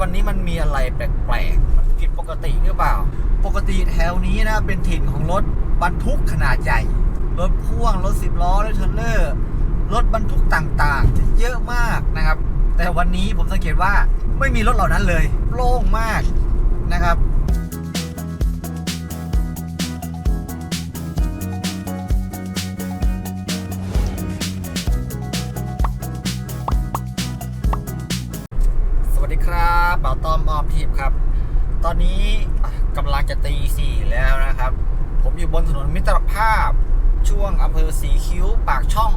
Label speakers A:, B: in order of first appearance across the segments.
A: วันนี้มันมีอะไรแปลกๆ มันผิดปกติหรือเปล่า ปกติแถวนี้นะ เป็นถิ่นของรถบรรทุกขนาดใหญ่ รถพ่วง รถสิบล้อ รถเทรลเลอร์ รถบรรทุกต่างๆจะเยอะมากนะครับ แต่วันนี้ผมสังเกตว่าไม่มีรถเหล่านั้นเลย โล่งมาก ตีสี่แล้วนะครับ ผมอยู่บนถนนมิตรภาพช่วงอำเภอสีคิ้วปากช่อง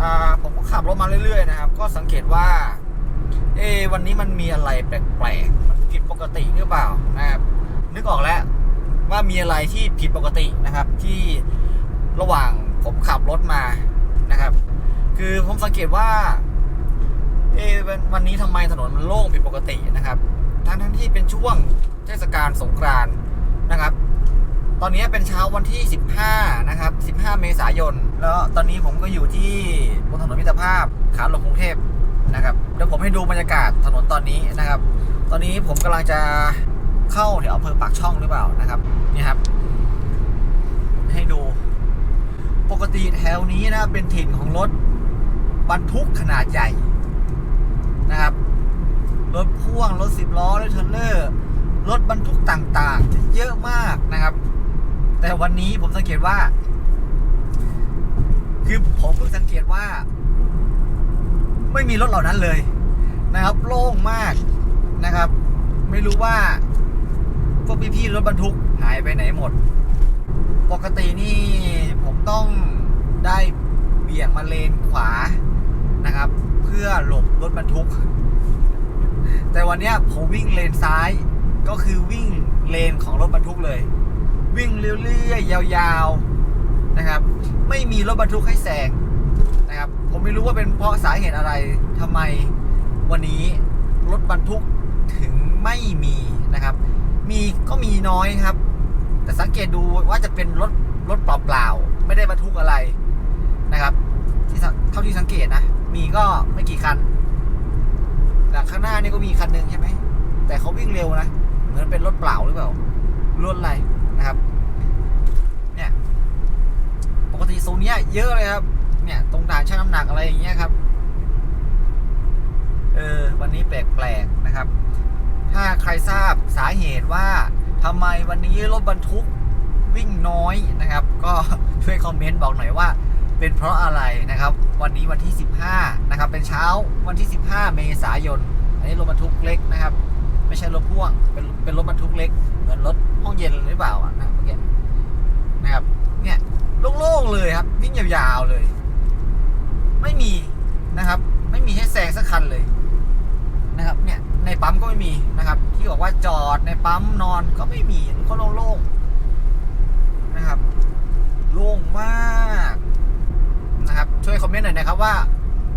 A: อาผมก็ขับรถมาเรื่อยๆนะครับ ก็สังเกตว่า เอ วันนี้มันมีอะไรแปลกๆมันผิดปกติหรือเปล่านะครับนึกออกแล้วว่ามีอะไรที่ผิดปกตินะครับ ที่ระหว่างผมขับรถมานะครับ คือผมสังเกตว่า เอวันนี้ทำไมถนนมันโล่งผิดปกตินะครับทั้งทั้งที่เป็นช่วงเทศกาลสงกรานต์ นะครับ ตอนนี้เป็นเช้าวันที่ 15 นะครับ 15 เมษายน แล้วตอนนี้ผมก็อยู่ที่บนถนนมิตรภาพขาลงกรุงเทพนะครับ เดี๋ยวผมให้ดูบรรยากาศถนนตอนนี้นะครับ ตอนนี้ผมกำลังจะเข้าแถวอำเภอปากช่องหรือเปล่านะครับนี่ครับ ให้ดู ปกติแถวนี้นะเป็นถิ่นของรถบรรทุกขนาดใหญ่นะครับรถพ่วงรถสิบล้อรถเทรลเลอร์ รถบรรทุกต่างๆจะเยอะมากนะครับ แต่วันนี้ผมสังเกตว่า คือผมเพิ่งสังเกตว่า ไม่มีรถเหล่านั้นเลยนะครับ โล่งมากนะครับ ไม่รู้ว่าพวกพี่ๆรถบรรทุกหายไปไหนหมด ปกตินี่ผมต้องได้เบี่ยงมาเลนขวานะครับ เพื่อหลบรถบรรทุก แต่วันเนี้ยผมวิ่งเลนซ้าย ก็คือวิ่งเลนของรถบรรทุกเลย วิ่งเรื่อยๆยาวๆนะครับ ไม่มีรถบรรทุกให้แซงนะครับ ผมไม่รู้ว่าเป็นเพราะสาเหตุอะไรทำไมวันนี้รถบรรทุกถึงไม่มีนะครับ มีก็มีน้อยครับ แต่สังเกตดูว่าจะเป็นรถรถเปล่าๆไม่ได้บรรทุกอะไรนะครับที่เท่าที่สังเกตนะ มีก็ไม่กี่คันแต่ข้างหน้านี่ก็มีคันหนึ่งใช่ไหม แต่เขาวิ่งเร็วนะ เหมือนเป็นรถเปล่าหรือเปล่ารถอะไรนะครับ เนี่ย ปกติโซนเนี้ยเยอะเลยครับ เนี่ย ตรงด่านชั่งน้ำหนักอะไรอย่างเงี้ยครับ เออ วันนี้แปลกๆนะครับ ถ้าใครทราบสาเหตุว่าทำไมวันนี้รถบรรทุกวิ่งน้อยนะครับ ก็ช่วยคอมเมนต์บอกหน่อยว่าเป็นเพราะอะไรนะครับ วันนี้วันที่ 15 นะครับ เป็นเช้าวันที่ 15 เมษายน อันนี้รถบรรทุกเล็กนะครับ ไม่ใช่รถพ่วง เป็นเป็นรถบรรทุกเล็ก เหมือนรถห้องเย็นหรือเปล่าอะนะเมื่อกี้นะครับ เนี่ยโล่งๆเลยครับวิ่งยาวๆเลย ไม่มีนะครับ ไม่มีให้แซงสักคันเลยนะครับ เนี่ยในปั๊มก็ไม่มีนะครับ ที่บอกว่าจอดในปั๊มนอนก็ไม่มีมันก็โล่งๆนะครับ โล่งมากนะครับ ช่วยคอมเมนต์หน่อยนะครับว่า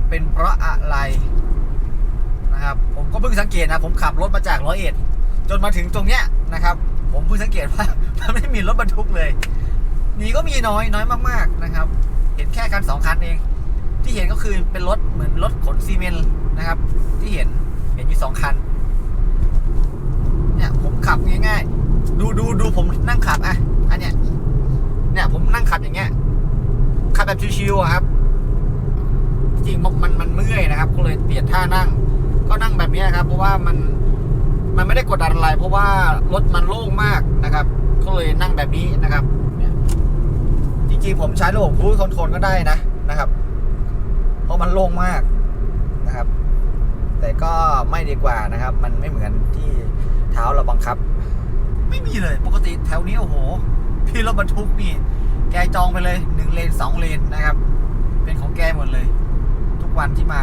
A: เป็นเพราะอะไร นะครับ ผมก็เพิ่งสังเกตนะ ผมขับรถมาจากร้อยเอ็ดจนมาถึงตรงเนี้ยนะครับ ผมเพิ่งสังเกตว่ามันไม่มีรถบรรทุกเลยมีก็มีน้อยน้อยมากๆนะครับ เห็นแค่คันสองคันเอง ที่เห็นก็คือเป็นรถเหมือนรถขนซีเมนต์นะครับ ที่เห็นเห็นอยู่สองคันเนี่ยผมขับง่ายๆ ดูดูดูผมนั่งขับอะอันเนี้ยเนี่ยผมนั่งขับอย่างเงี้ยขับแบบชิวๆครับ จริงๆมันมันเมื่อยนะครับ ก็เลยเปลี่ยนท่านั่ง ก็นั่งแบบนี้ครับ เพราะว่ามันมันไม่ได้กดดันอะไร เพราะว่ารถมันโล่งมากนะครับ ก็เลยนั่งแบบนี้นะครับจริงๆผมใช้ระบบครูซคอนโทรลก็ได้นะนะครับ เพราะมันโล่งมากนะครับ แต่ก็ไม่ดีกว่านะครับ มันไม่เหมือนที่เท้าเราบังคับ ไม่มีเลยปกติแถวนี้โอ้โห พี่รถบรรทุกนี่แกจองไปเลยหนึ่งเลนสองเลนนะครับ เป็นของแกหมดเลย ทุกวันที่มา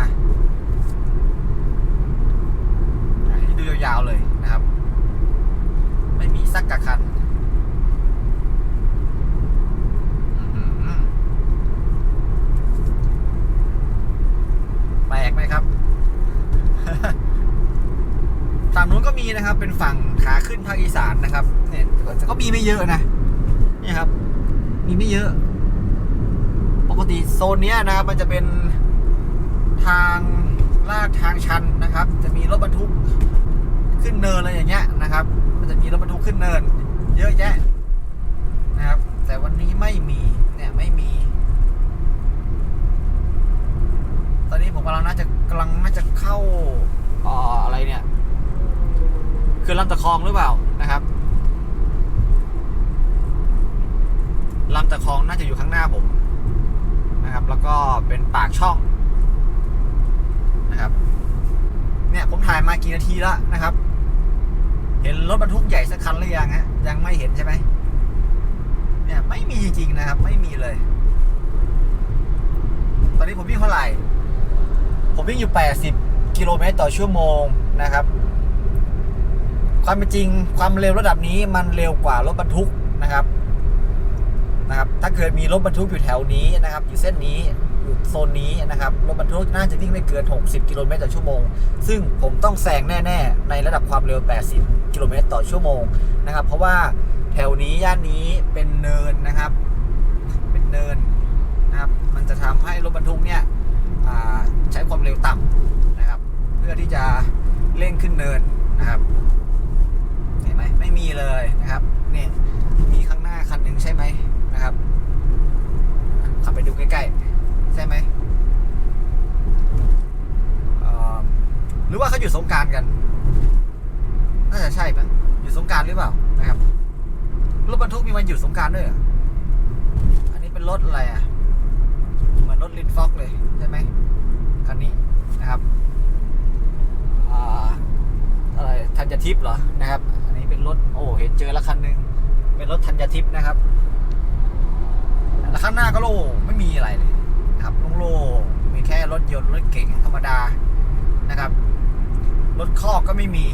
A: อะให้ ดูยาวๆเลยนะครับ ไม่มีสักกะคันแปลกไหมครับฝั่งนู้นก็มีนะครับ เป็นฝั่งขาขึ้นภาคอีสานนะครับ เนี่ยแต่ก็มีไม่เยอะนะนี่ครับ มีไม่เยอะ ปกติโซนเนี้ยนะครับ มันจะเป็นทางลาดทางชันนะครับ จะมีรถบรรทุก ขึ้นเนินอะไรอย่างเงี้ยนะครับ มันจะมีรถบรรทุกขึ้นเนิน เยอะแยะนะครับ แต่วันนี้ไม่มีเนี่ยไม่มี ตอนนี้ผมกำลังน่าจะกำลังน่าจะเข้าอ่ออะไรเนี่ยคือลำตะคองหรือเปล่านะครับลำตะคองน่าจะอยู่ข้างหน้าผมนะครับ แล้วก็เป็นปากช่องนะครับ เนี่ยผมถ่ายมากี่นาทีแล้วนะครับ เห็นรถบรรทุกใหญ่สักคันหรือยังฮะ ยังไม่เห็นใช่ไหมเนี่ยไม่มีจริงๆนะครับ ไม่มีเลย ตอนนี้ผมวิ่งเท่าไหร่ ผมวิ่งอยู่ 80 กิโลเมตรต่อชั่วโมงนะครับ ความเป็นจริงความเร็วระดับนี้มันเร็วกว่ารถบรรทุกนะครับนะครับ ถ้าเกิดมีรถบรรทุกอยู่แถวนี้นะครับ อยู่เส้นนี้อยู่โซนนี้นะครับรถบรรทุกน่าจะวิ่งไม่เกิน 60 กิโลเมตรต่อชั่วโมง ซึ่งผมต้องแซงแน่ ๆ ในระดับความเร็ว 80 กิโลเมตรต่อชั่วโมงนะครับ เพราะว่าแถวนี้ย่านนี้เป็นเนินนะครับ เป็นเนินนะครับ มันจะทำให้รถบรรทุกเนี่ยใช้ความเร็วต่ำนะครับ เพื่อที่จะเร่งขึ้นเนินนะครับเห็นไหมไม่มีเลยนะครับนี่มีข้างหน้าคันหนึ่งใช่ไหมนะครับขับไปดูใกล้ๆใช่ไหมหรือว่าเขาอยู่สงการกัน น่าจะใช่ปะอยู่สงกรารหรือเปล่านะครับรถบรรทุกมีวันหยุดสงกรารด้วยเหรออันนี้เป็น รถอะไรอะ เหมือนรถลินฟ็อกเลยใช่ไหมคันนี้นะครับอ่าอะไรธัญทิพย์เหรอนะครับ อันนี้เป็นรถโอ้เห็นเจอแล้วคันหนึ่งเป็นรถธัญทิพย์นะครับแล้วข้างหน้าก็โล่ไม่มีอะไรเลยนะครับโล่งๆมีแค่รถยนต์รถเก๋งธรรมดานะครับ รถคอกก็ไม่มี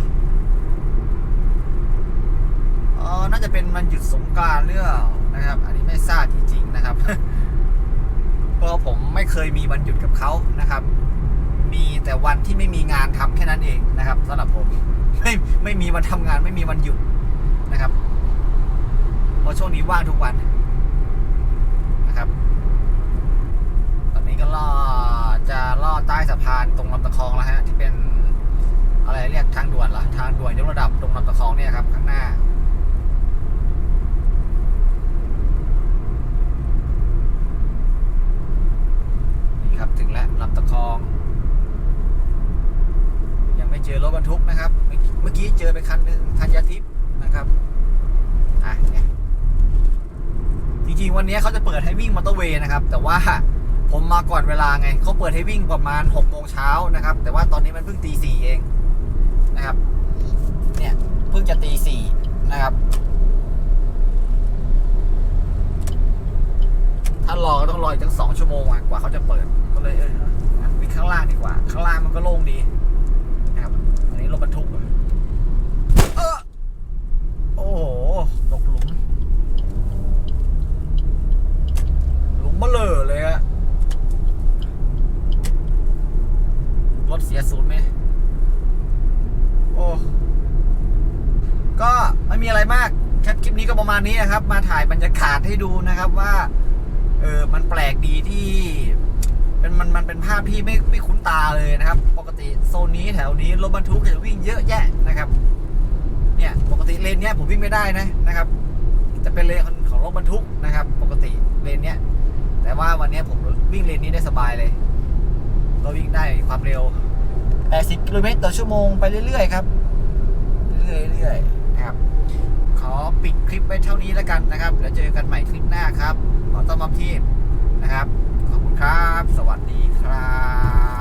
A: เออน่าจะเป็นมันหยุดสงการหรือเปล่า นะครับ อันนี้ไม่ทราบจริง ๆ นะครับเพราะผมไม่เคยมีวันหยุดกับเขานะครับ มีแต่วันที่ไม่มีงานทำแค่นั้นเองนะครับสำหรับผมไม่ไม่มีวันทำงานไม่มีวันหยุดนะครับเพราะช่วงนี้ว่างทุกวันนะครับ ตอนนี้ก็ล่อจะล่อใต้สะพานตรงลำตะคองแล้วฮะที่เป็นอะไรเรียกทางด่วนเหรอทางด่วนยกระดับตรงลำตะคองเนี่ยครับข้างหน้า นี่ครับถึงแล้วลำตะคอง ยังไม่เจอรถบรรทุกนะครับ เมื่อกี้เมื่อกี้เจอ ไปคันหนึ่งธัญทิพย์นะครับอะเนี่ยจริงๆวันนี้เขาจะเปิดให้วิ่งมอเตอร์เวย์นะครับ แต่ว่าผมมาก่อนเวลาไงเขาเปิดให้วิ่งประมาณ6โมงเช้านะครับ แต่ว่าตอนนี้มันเพิ่งตีสี่เองนะครับ เนี่ยเพิ่งจะตีสี่นะครับ ถ้ารอก็ต้องรออีกตั้งสองชั่วโมงกว่าเขาจะเปิดก็เลยเออวิ่งข้างล่างดีกว่า ข้างล่างมันก็โล่งดี นะครับอันนี้รถบรรทุกอะเออโอ้โห ตกหลุม หลุมเบลอเลยอะรถเสียศูนย์ไหม โอ้ ก็ไม่มีอะไรมากแค่คลิปนี้ก็ประมาณ นะครับ มาถ่ายบรรยากาศให้ดูนะครับว่า เออมันแปลกดีที่เป็นมันมันเป็นภาพที่ไม่ไม่คุ้นตาเลยนะครับ ปกติโซนนี้แถวนี้รถบรรทุกจะวิ่งเยอะแยะนะครับ เนี่ยปกติเลนเนี้ยผมวิ่งไม่ได้นะนะครับ จะเป็นเลนของของรถบรรทุกนะครับ ปกติเลนเนี้ยแต่ว่าวันนี้ผมวิ่งเลนนี้ได้สบายเลยก็วิ่งได้ความเร็ว80กิโลเมตรต่อชั่วโมงไปเรื่อยๆครับ เรื่อยๆ ขอปิดคลิปไว้เท่านี้แล้วกันนะครับ แล้วเจอกันใหม่คลิปหน้าครับ ขอต้อนรับทีมนะครับ ขอบคุณครับ สวัสดีครับ